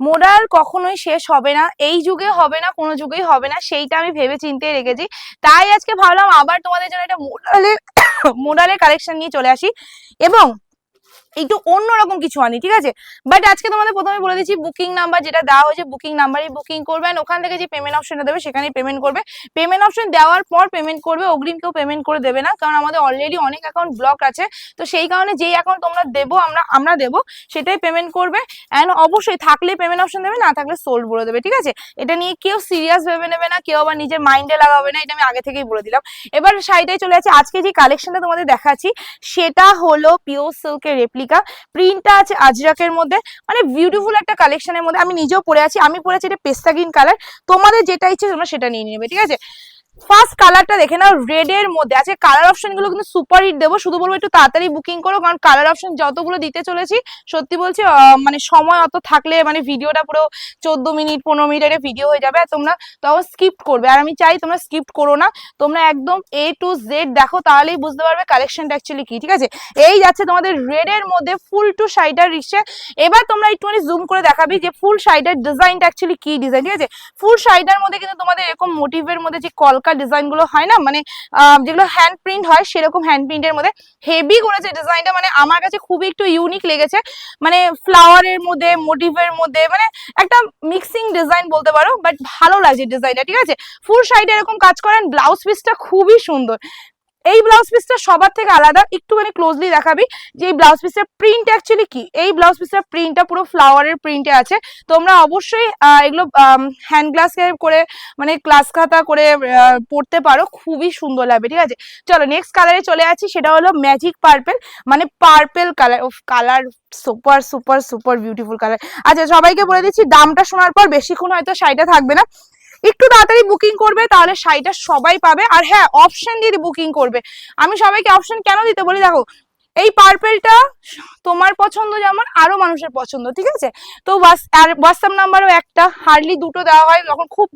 Modal কখনোই শেষ হবে না। এই যুগে হবে না, কোনো যুগেই হবে না, সেইটা আমি ভেবে চিনতে রেখেছি। তাই আজকে ভাবলাম আবার তোমাদের জন্য একটা মোডালের মোডালের কালেকশন নিয়ে চলে আসি। এবং একটু অন্যরকম কিছু আনি ঠিক আছে? বাট আজকে তোমাদের প্রথমে বলে দিচ্ছি বুকিং নাম্বার যেটা দেওয়া হয়েছে বুকিং নাম্বারই বুকিং করবেন ওখান থেকে যে পেমেন্ট অপশনটা দেবে সেখানেই পেমেন্ট করবে। পেমেন্ট অপশন দেওয়ার পর পেমেন্ট করবে, অগ্রিম কেউ পেমেন্ট করে দেবে না, কারণ আমাদের অলরেডি অনেক অ্যাকাউন্ট ব্লক আছে। তো সেই কারণে যেই অ্যাকাউন্ট তোমরা দেবো, আমরা আমরা দেবো, সেটাই পেমেন্ট করবে। অ্যান্ড অবশ্যই থাকলে পেমেন্ট অপশন দেবে, না থাকলে সোল্ড বলে দেবে, ঠিক আছে? এটা নিয়ে কেউ সিরিয়াস ভেবে নেবে না, কেউ আবার নিজের মাইন্ডে লাগাবে না, এটা আমি আগে থেকেই বলে দিলাম। এবার শাড়িটাই চলে আছে আজকে যে কালেকশনটা তোমাদের দেখাচ্ছি, সেটা হলো পিওর সিল্কের রেপ্লিকা প্রিন্টটা আছে আজরাকের মধ্যে। মানে বিউটিফুল একটা কালেকশনের মধ্যে। আমি নিজেও পরে আছি, আমি পরে আছি এটা পেস্তা গ্রিন কালার তোমাদের যেটা ইচ্ছে তোমরা সেটা নিয়ে নেবে, ঠিক আছে? ফার্স্ট কালারটা দেখে নাও রেড এর মধ্যে। আছে কালার অপশনগুলো কিন্তু সুপার হিট দেবো। শুধু বলব একটু তাড়াতাড়ি বুকিং করো, কারণ কালার অপশন যতগুলো দিতে চলেছি, সত্যি বলছি মানে সময় অত থাকলে মানে ভিডিওটা পুরো চোদ্দ মিনিট, পনেরো মিনিটের ভিডিও হয়ে যাবে, আর তোমরা তখন স্কিপ করবে। আর আমি চাই তোমরা স্কিপ করো না। তোমরা একদম এ টু জেড দেখো, তাহলেই বুঝতে পারবে কালেকশনটা অ্যাকচুয়ালি কি, ঠিক আছে? এই যাচ্ছে তোমাদের রেড এর মধ্যে ফুল টু শাড়িটার রিক্সে এবার তোমরা একটুখানি জুম করে দেখাবি যে ফুল শাড়িটার ডিজাইনটা অ্যাকচুয়ালি কি ডিজাইন ঠিক আছে? ফুল শাড়িটার মধ্যে কিন্তু তোমাদের এরকম মোটিভের মধ্যে যে কলকা ডিজাইনগুলো হয় না? মানে যেগুলো হ্যান্ড প্রিন্ট হয়, সেরকম হ্যান্ড প্রিন্টের মধ্যে হেভি করেছে ডিজাইনটা মানে আমার কাছে খুবই একটু ইউনিক লেগেছে। মানে ফ্লাওয়ারের মধ্যে মোটিভের মধ্যে মানে একটা মিক্সিং ডিজাইন বলতে পারো বাট ভালো লাগছে ডিজাইনটা ঠিক আছে? ফুল সাইড এরকম কাজ করেন ব্লাউজ পিসটা খুবই সুন্দর। এই ব্লাউজ পিসটা সবার থেকে আলাদা, একটুখানি ক্লোজলি দেখাবি যে এই ব্লাউজ পিসের প্রিন্ট অ্যাকচুয়ালি কি? এই ব্লাউজ পিসের প্রিন্টটা পুরো ফ্লাওয়ারের প্রিন্টে আছে। তোমরা অবশ্যই এগুলো হ্যান্ড গ্লাস করে মানে ক্লাস খাতা করে পড়তে পারো। খুবই সুন্দর লাগবে, ঠিক আছে? চলো নেক্সট কালারে চলে আছি সেটা হলো ম্যাজিক পার্পেল মানে purple colour of colour super super super beautiful colour আচ্ছা সবাইকে বলে দিচ্ছি, দামটা শোনার পর বেশিক্ষণ হয়তো শাড়িটা থাকবে না। একটু তাড়াতাড়ি বুকিং করবে, তাহলে শাড়িটা সবাই পাবে। আর হ্যাঁ অপশন দিয়ে বুকিং করবে। আমি সবাইকে অপশন কেন দিতে বলি? দেখো, এই পার্পেলটা তোমার পছন্দ, যেমন আরও মানুষের পছন্দ, ঠিক আছে? তো হোয়াটসঅ্যাপ নাম্বারও একটা। হার্ডলি দুটো দেওয়া হয়, যখন খুব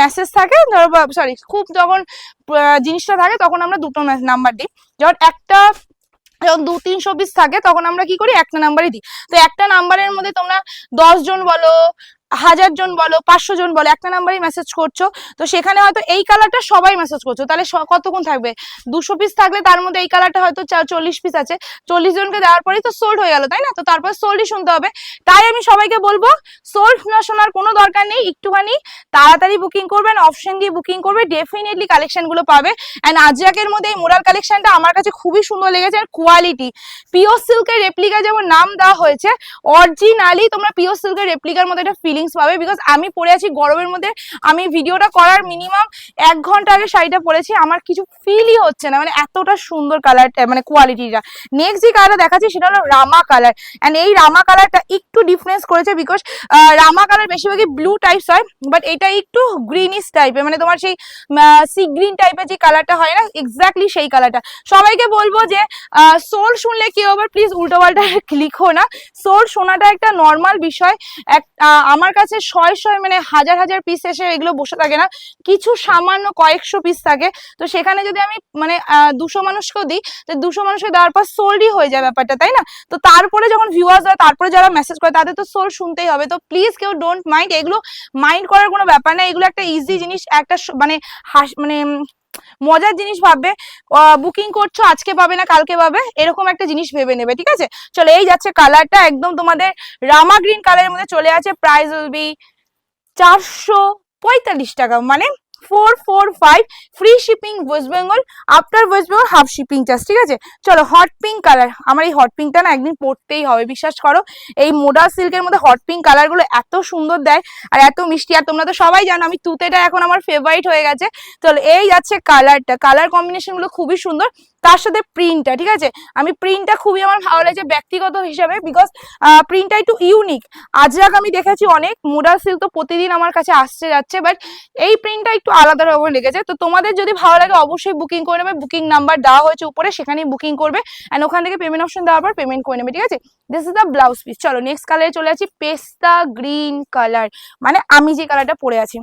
মেসেজ থাকে, ধরো সরি খুব যখন জিনিসটা থাকে, তখন আমরা দুটো নাম্বার দিই। যখন একটা, যখন দু তিনশো পিস থাকে, তখন আমরা কি করি? একটা নাম্বারই দিই। তো একটা নাম্বারের মধ্যে তোমরা দশ জন বলো হাজার জন বলো, পাঁচশো জন বলো, একটা নাম্বারই মেসেজ করছ, তো সেখানে হয়তো এই কালারটা সবাই মেসেজ করছ, তাহলে কতক্ষণ থাকবে? দুশো পিস থাকলে তার মধ্যে এই কালারটা হয়তো চল্লিশ পিস আছে, চল্লিশ জনকে দেওয়ার পরেই তো সোল্ড হয়ে গেল, তাই না? তো তারপর সোল্ডই শুনতে হবে। তাই আমি সবাইকে বলব সোল্ড না শোনার কোনো দরকার নেই, একটুখানি তাড়াতাড়ি বুকিং করবেন অপশন দিয়ে বুকিং করবে ডেফিনেটলি কালেকশনগুলো পাবে। অ্যান্ড আজরাকের মধ্যে এই মোরাল কালেকশনটা আমার কাছে খুবই সুন্দর লেগেছে আর কোয়ালিটি পিওর সিল্কের রেপ্লিকা যেমন নাম দেওয়া হয়েছে অরিজিনালি তোমরা পিওর সিল্কের রেপ্লিকার মধ্যে একটা ফিলিংস পাবে বিকজ আমি পরে আছি গরমের মধ্যে। আমি ভিডিওটা করার মিনিমাম এক ঘণ্টা আগে শাড়িটা পরেছি, আমার কিছু ফিলই হচ্ছে না। মানে এতটা সুন্দর কালারটা মানে কোয়ালিটিটা নেক্সট যে কালারটা দেখাচ্ছি সেটা হলো রামা কালার অ্যান্ড এই রামা কালারটা একটু ডিফারেন্স করেছে বিকজ রামা কালার বেশিরভাগই ব্লু টাইপস হয় বাট এটা একটু গ্রিনিশ টাইপের মানে তোমার সেই সি গ্রিন টাইপের যে কালারটা হয় না এক্স্যাক্টলি সেই কালারটা সবাইকে বলব যে সোল শুনলে কেউ আবার প্লিজ উল্টো পাল্টা লিখো না। সোল শোনাটা একটা নর্মাল বিষয়। এক আমার কাছে শয় শয় মানে হাজার হাজার পিস এসে এগুলো বসে থাকে না। কিছু সামান্য কয়েকশো পিস থাকে। তো সেখানে যদি আমি মানে দুশো মানুষকেও দিই, তো দুশো মানুষকে দেওয়ার পর সোলই হয়ে যায় ব্যাপারটা, তাই না? তো তারপরে যখন ভিউয়ার্স হয় তারপরে যারা মেসেজ করে, তাদের তো সোল শুনতেই হবে। তো প্লিজ কেউ ডোন্ট মাইন্ড এগুলো মাইন্ড করার কোনো ব্যাপার না। এগুলো একটা ইজি জিনিস, একটা মানে হাস মানে মজার জিনিস ভাববে বুকিং করছ, আজকে পাবে না, কালকে পাবে, এরকম একটা জিনিস ভেবে নেবে, ঠিক আছে? চলো, এই যাচ্ছে কালারটা একদম তোমাদের রামা গ্রিন কালারের মধ্যে চলে আছে প্রাইস উইল বি চারশো পঁয়তাল্লিশ টাকা মানে four four five free shipping West Bengal after West Bengal half shipping charge ঠিক আছে? চলো হট পিঙ্ক কালার আমার এই হট পিঙ্কটা না একদিন পরতেই হবে, বিশ্বাস করো। এই মোডা সিল্কের মধ্যে হট পিঙ্ক কালারগুলো এত সুন্দর দেয়, আর এত মিষ্টি, আর তোমরা তো সবাই জানো, আমি তুতেটা এখন আমার ফেভারিট হয়ে গেছে। চলো, এই যাচ্ছে কালারটা কালার কম্বিনেশনগুলো খুবই সুন্দর, তার সাথে প্রিন্টটা ঠিক আছে? আমি প্রিন্টটা খুবই আমার ভালো লাগছে ব্যক্তিগত হিসাবে বিকজ প্রিন্টটা একটু ইউনিক আজ আজরাক আমি দেখেছি অনেক, মোডা সিল্ক তো প্রতিদিন আমার কাছে আসছে যাচ্ছে বাট এই প্রিন্টটা একটু আলাদা রকম লেগেছে। তো তোমাদের যদি ভালো লাগে অবশ্যই বুকিং করে নেবে। বুকিং নাম্বার দেওয়া হয়েছে উপরে, সেখানেই বুকিং করবে। অ্যান্ড ওখান থেকে পেমেন্ট অপশন দেওয়ার পর পেমেন্ট করে নেবে, ঠিক আছে? This is the blouse piece চলো নেক্সট কালারে চলে আছি পেস্তা গ্রিন কালার মানে আমি যে কালারটা পরে আছি।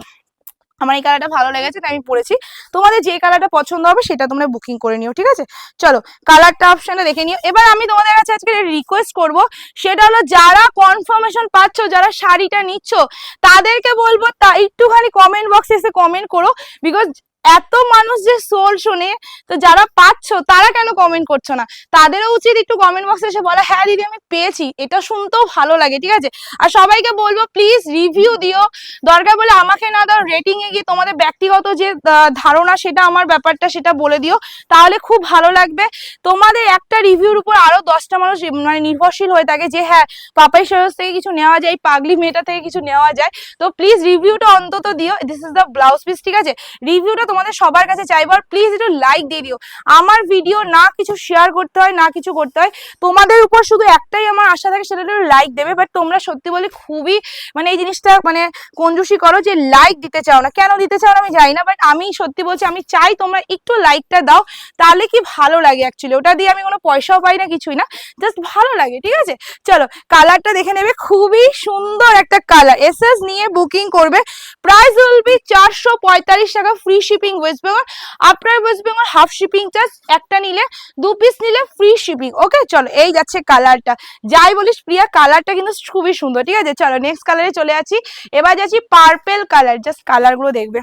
আমার এই কালারটা ভালো লেগেছে, তাই আমি পরেছি। তোমাদের যে কালারটা পছন্দ হবে সেটা তোমরা বুকিং করে নিও, ঠিক আছে? চলো কালারটা অপশানে দেখে নিও। এবার আমি তোমাদের কাছে আজকে রিকোয়েস্ট করব, সেটা হলো যারা কনফার্মেশন পাচ্ছ, যারা শাড়িটা নিচ্ছ, তাদেরকে বলব তা একটুখানি কমেন্ট বক্সে এসে কমেন্ট করো বিকজ এত মানুষ যে সোল শুনে তো যারা পাচ্ছ, তারা কেন কমেন্ট করছ না? তাদেরও উচিত একটু কমেন্ট বক্সে এসে বলা হ্যাঁ দিদি, আমি পেয়েছি। এটা শুনতেও ভালো লাগে, ঠিক আছে? আর সবাইকে বলব প্লিজ রিভিউ দিও। দরকার বলে আমাকে না দাও রেটিং এ গিয়ে তোমাদের ব্যক্তিগত যে ধারণা, সেটা আমার ব্যাপারটা, সেটা বলে দিও। তাহলে খুব ভালো লাগবে। তোমাদের একটা রিভিউর উপর আরও দশটা মানুষ মানে নির্ভরশীল হয়ে থাকে যে হ্যাঁ পাপাই সরোজ থেকে কিছু নেওয়া যায়, পাগলি মেয়েটা থেকে কিছু নেওয়া যায়। তো প্লিজ রিভিউটা অন্তত দিও। This is the blouse piece ঠিক আছে? রিভিউটা তোমাদের সবার কাছে চাইব, আর প্লিজ একটু লাইক দিয়ে দিও। আমার ভিডিও না কিছু শেয়ার করতে হয়, না কিছু করতে হয়, তোমাদের উপর শুধু একটাই আমার আশা থাকে, সেটা একটু লাইক দেবে। বাট তোমরা সত্যি বলে খুবই মানে এই জিনিসটা মানে কঞ্জুসি করো যে লাইক দিতে চাও না। কেন দিতে চাও না আমি জানি না বাট আমি সত্যি বলছি, আমি চাই তোমরা একটু লাইকটা দাও, তাহলে কি ভালো লাগে অ্যাকচুয়ালি ওটা দিয়ে আমি কোনো পয়সাও পাই না, কিছুই না জাস্ট ভালো লাগে, ঠিক আছে? চলো কালারটা দেখে নেবে, খুবই সুন্দর একটা কালার এসএস নিয়ে বুকিং করবে প্রাইস উইল বি চারশো পঁয়তাল্লিশ টাকা free shipping West Bengal after West Bengal half shipping charge একটা নিলে, দু পিস নিলে ফ্রি শিপিং ওকে চলো, এই যাচ্ছে কালারটা যাই বলিস প্রিয়া কালারটা কিন্তু খুবই সুন্দর, ঠিক আছে? চলো নেক্সট কালারে চলে আছি এবার যাচ্ছি পার্পেল কালার জাস্ট কালারগুলো দেখবে।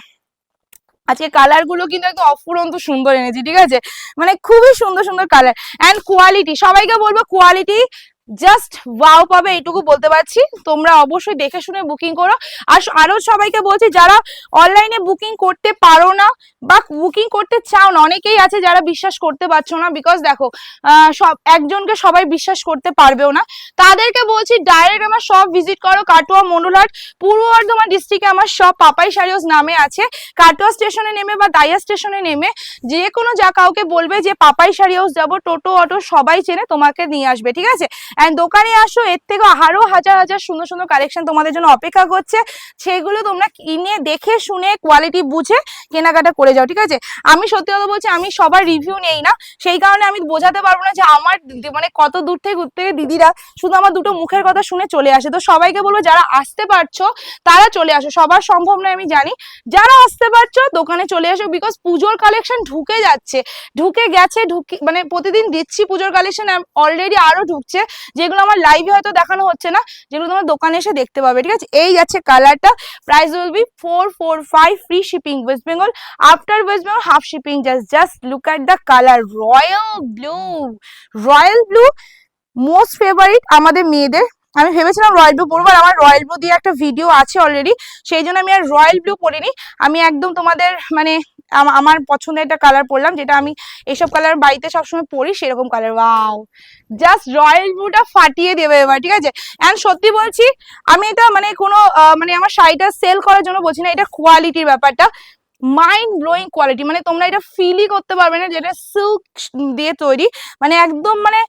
আজকে কালারগুলো কিন্তু একদম অফুরন্ত সুন্দর এনেছি, ঠিক আছে? মানে খুবই সুন্দর সুন্দর কালার অ্যান্ড কোয়ালিটি সবাইকে বলব কোয়ালিটি জাস্ট ওয়াও পাবে, এইটুকু বলতে পারছি। তোমরা অবশ্যই দেখে শুনে বুকিং করো। আর আরও সবাইকে বলছি, যারা অনলাইনে বুকিং করতে পারো না বা বুকিং করতে চাও না, অনেকেই আছে যারা বিশ্বাস করতে পারছ না। বিকজ দেখো সব একজনকে সবাই বিশ্বাস করতে পারবেও না। তাদেরকে বলছি ডাইরেক্ট আমার সব ভিজিট করো, কাটোয়া মন্ডলহাট, পূর্ব বর্ধমান ডিস্ট্রিক্টে আমার সব পাপাই শাড়িওস নামে আছে। কাটোয়া স্টেশনে নেমে বা দাইয়া স্টেশনে নেমে যে কোনো যা কাউকে বলবে যে, পাপাই হাউস যাব, টোটো, অটো সবাই চেনে, তোমাকে নিয়ে আসবে, ঠিক আছে? অ্যান্ড দোকানে আসো, এর থেকে আরও হাজার হাজার সুন্দর সুন্দর কালেকশন তোমাদের জন্য অপেক্ষা করছে। সেগুলো তোমরা কিনে দেখে শুনে কোয়ালিটি বুঝে কেনাকাটা করে যাও, ঠিক আছে? আমি সত্যি কথা বলছি, আমি সবার রিভিউ নেই না। সেই কারণে আমি বোঝাতে পারব না যে আমার মানে কত দূর থেকে ঘুরতে থেকে দিদিরা শুধু আমার দুটো মুখের কথা শুনে চলে আসে। তো সবাইকে বলব, যারা আসতে পারছ, তারা চলে আসো। সবার সম্ভব নয় আমি জানি। যারা আসতে পারছ, দোকানে চলে আসো বিকজ পুজোর কালেকশন ঢুকে যাচ্ছে। ঢুকে গেছে, ঢুকে মানে প্রতিদিন দিচ্ছি পুজোর কালেকশন অলরেডি আরও ঢুকছে। যেগুলো আমার লাইভে হয়তো দেখানো হচ্ছে না, যেগুলো তোমার দোকানে এসে দেখতে পাবে, ঠিক আছে? এই যাচ্ছে কালারটা price will be four four five free shipping West Bengal after West Bengal half shipping just just look at the colour royal blue royal blue most favourite আমাদের মেয়েদের। আমি ভেবেছিলাম রয়্যাল ব্লু পরবো আমার রয়্যাল ব্লু দিয়ে একটা video আছে already সেই জন্য আমি আর রয়্যাল ব্লু পরিনি। আমি একদম তোমাদের মানে আমার পছন্দের একটা কালার পরলাম, যেটা আমি এইসব কালার বাড়িতে সবসময় পরি, সেরকম কালার ওয়াও জাস্ট রয়্যাল ব্লুটা ফাটিয়ে দেবে এবার, ঠিক আছে? অ্যান্ড সত্যি বলছি, আমি এটা মানে কোনো মানে আমার শাড়িটা সেল করার জন্য বলছি না, এটা কোয়ালিটির ব্যাপারটা। মাইন্ড ব্লোয়িং কোয়ালিটি মানে তোমরা এটা ফিলই করতে পারবে না, যেটা সিল্ক দিয়ে তৈরি। মানে একদম মানে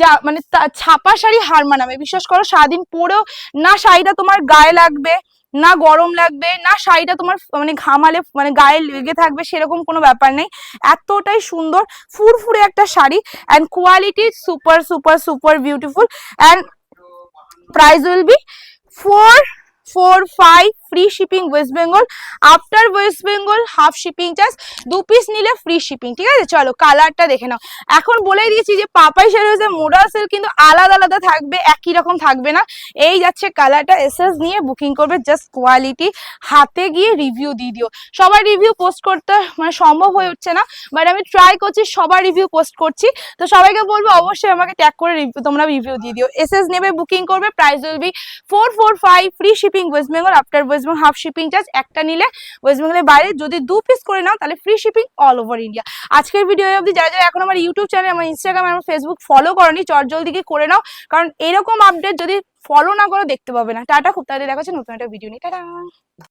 যা মানে ছাপা শাড়ি হার মানাবে। বিশ্বাস করো, সারাদিন পরেও না শাড়িটা তোমার গায়ে লাগবে না গরম লাগবে, না শাড়িটা তোমার মানে ঘামালে মানে গায়ে লেগে থাকবে সেরকম কোনো ব্যাপার নেই। এতটাই সুন্দর, ফুরফুরে একটা sari and quality super super super beautiful and price will be four four five free shipping West Bengal after West Bengal half shipping charge দু পিস নিলে ফ্রি শিপিং ঠিক আছে? চলো কালারটা দেখে নাও। এখন বলে দিয়েছি যে পাপাই শাড়ি মোডাল সেল কিন্তু আলাদা আলাদা থাকবে, একই রকম থাকবে না। এই যাচ্ছে কালারটা এসএস নিয়ে বুকিং করবে জাস্ট কোয়ালিটি হাতে গিয়ে রিভিউ দিয়ে দিও। সবার রিভিউ পোস্ট করতে মানে সম্ভব হয়ে উঠছে না বাট আমি ট্রাই করছি, সবার রিভিউ পোস্ট করছি। তো সবাইকে বলব, অবশ্যই আমাকে ট্যাগ করে তোমরা রিভিউ দিয়ে দিও। এসএস নেবে বুকিং করবে price will be four four five free shipping West Bengal after Bengal half shipping charge একটা নিলে ওয়েস্ট বেঙ্গলের বাইরে যদি দু পিস করে নাও, তাহলে free shipping all over India আজকের ভিডিও অবধি যারা যারা এখন আমার ইউটিউব চ্যানেল আমার ইনস্টাগ্রাম আমার ফেসবুক ফলো করনি কি করে নাও, কারণ এরকম আপডেট যদি ফলো না করো, দেখতে পাবে না। টাটা, খুব তাড়াতাড়ি দেখা হচ্ছে নতুন একটা ভিডিও নিয়ে। টাটা!